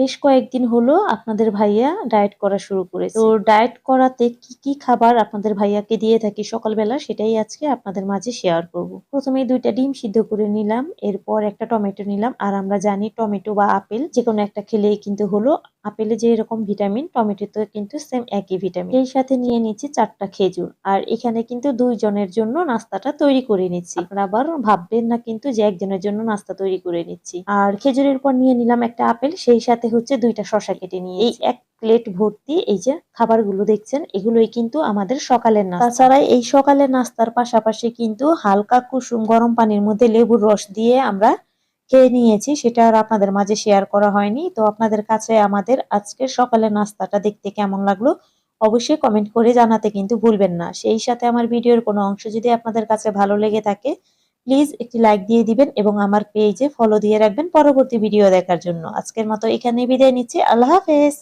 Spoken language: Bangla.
বেশ কয়েকদিন হলো আপনাদের ভাইয়া ডায়েট করা শুরু করেছে। তো ডায়েট করাতে কি কি খাবার আপনাদের ভাইয়াকে দিয়ে থাকি সকালবেলা সেটাই আজকে আপনাদের মাঝে শেয়ার করব। প্রথমে দুইটা ডিম সিদ্ধ করে নিলাম এরপর একটা টমেটো নিলাম আর আমরা জানি টমেটো বা আপেল যে কোনো একটা খেলেই কিন্তু হলো আপেলে যে এরকম ভিটামিন টমেটোতে কিন্তু সেম একই ভিটামিন। এই সাথে নিয়ে নিচ্ছি চারটা খেজুর। আর এখানে কিন্তু দুইজনের জন্য নাস্তাটা তৈরি করে নিচ্ছি। আবার ভাববেন না কিন্তু যে একজনের জন্য নাস্তা তৈরি করে নিচ্ছি। আর খেজুরের পর নিয়ে নিলাম একটা আপেল, সেই সাথে হচ্ছে দুইটা শশা কেটে নিয়ে এই এক প্লেট ভর্তি এই যে খাবারগুলো দেখছেন, এগুলোই কিন্তু আমাদের সকালের নাস্তা। তাছাড়া এই সকালের নাস্তার পাশাপাশি কিন্তু হালকা কুসুম গরম পানির মধ্যে লেবুর রস দিয়ে আমরা খেয়ে নিয়েছি সেটা আর আপনাদের মাঝে শেয়ার করা হয়নি। তো আপনাদের কাছে আমাদের আজকে সকালের নাস্তাটা দেখতে কেমন লাগল অবশ্যই কমেন্ট করে জানাতে কিন্তু ভুলবেন না। সেই সাথে আমার ভিডিওর কোনো অংশ যদি আপনাদের কাছে ভালো লেগে থাকে প্লিজ একটি লাইক দিয়ে দিবেন এবং আমার পেজে ফলো দিয়ে রাখবেন পরবর্তী ভিডিও দেখার জন্য। আজকের মতো এখানে বিদায় নিচ্ছি। আল্লাহ হাফেজ।